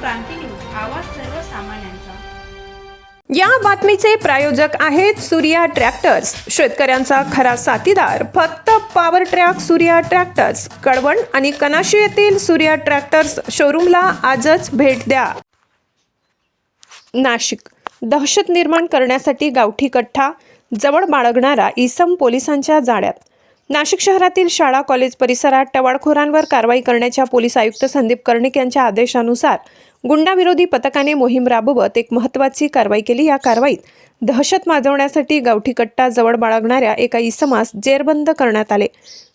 क्रांती news आवाज सर्वसामान्यांचा या बातमीचे प्रायोजक आहेत सूर्या ट्रॅक्टर्स. शेतकऱ्यांचा खरा साथीदार. फक्त power track Surya tractors Kalwan आणि कनाशी येथील सूर्या ट्रॅक्टर्स शोरूमला आजच भेट द्या. नाशिक. दहशत निर्माण करण्यासाठी गावठी कट्टा जवळ बाळगणारा इसम पोलिसांच्या जाळ्यात. नाशिक शहरातील शाळा कॉलेज परिसरात टवाळखोरांवर कारवाई करण्याच्या पोलीस आयुक्त संदीप कर्णिक यांच्या आदेशानुसार गुंडाविरोधी पथकाने मोहीम राबवत एक महत्त्वाची कारवाई केली. या कारवाईत दहशत माजवण्यासाठी गावठी कट्टा जवळ बाळगणाऱ्या एका इसमास जेरबंद करण्यात आले.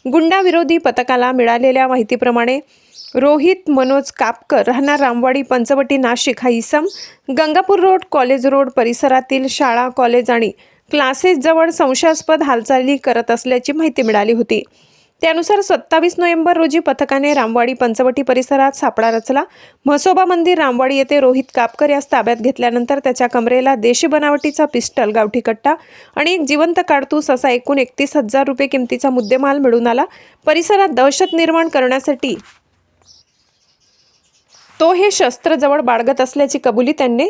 गुंडाविरोधी पथकाला मिळालेल्या माहितीप्रमाणे रोहित मनोज कापकर राहणार रामवाडी पंचवटी नाशिक हा इसम गंगापूर रोड कॉलेज रोड परिसरातील शाळा कॉलेज आणि क्लासेसजवळ संशयास्पद हालचाली करत असल्याची माहिती मिळाली होती. त्यानुसार सत्तावीस नोव्हेंबर रोजी पथकाने रामवाडी पंचवटी परिसरात सापळा रचला. म्हसोबा मंदिर रामवाडी येथे रोहित कापकर यास ताब्यात घेतल्यानंतर त्याच्या कमरेला देशी बनावटीचा पिस्टल गावठी कट्टा आणि एक जिवंत काडतूस असा एकूण एकतीस हजार रुपये किमतीचा मुद्देमाल मिळून आला. परिसरात दहशत निर्माण करण्यासाठी तो हे शस्त्र जवळ बाळगत असल्याची कबुली त्यांनी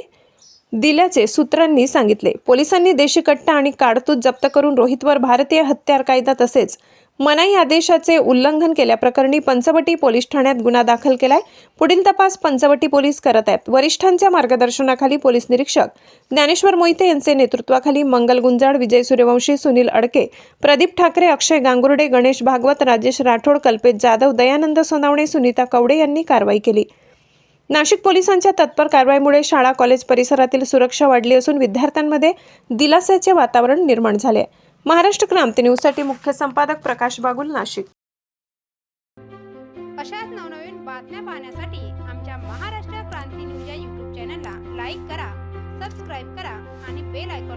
दिल्याचे सूत्रांनी सांगितले. पोलिसांनी देशी कट्टा आणि काडतूत जप्त करून रोहितवर भारतीय हत्यार कायदा तसेच मनाई आदेशाचे उल्लंघन केल्याप्रकरणी पंचवटी पोलीस ठाण्यात गुन्हा दाखल केलाय. पुढील तपास पंचवटी पोलीस करत आहेत. वरिष्ठांच्या मार्गदर्शनाखाली पोलीस निरीक्षक ज्ञानेश्वर मोहिते यांचे नेतृत्वाखाली मंगल गुंजाड विजय सूर्यवंशी सुनील अडके प्रदीप ठाकरे अक्षय गांगुर्डे गणेश भागवत राजेश राठोड कल्पेश जाधव दयानंद सोनावणे सुनीता कवडे यांनी कारवाई केली. नाशिक पोलिसांच्या तत्पर कारवाईमुळे शाळा कॉलेज परिसरातील सुरक्षा वाढली असून विद्यार्थ्यांमध्ये दिलासाचे वातावरण निर्माण झाले महाराष्ट्र क्रांती न्यूजसाठी मुख्य संपादक प्रकाश बागुल नाशिक. अशाच नवनवीन बातम्या पाहण्यासाठी आमच्या महाराष्ट्र क्रांती न्यूज या यूट्यूब चॅनलला लाईक करा सबस्क्राईब करा आणि बेल आयकॉन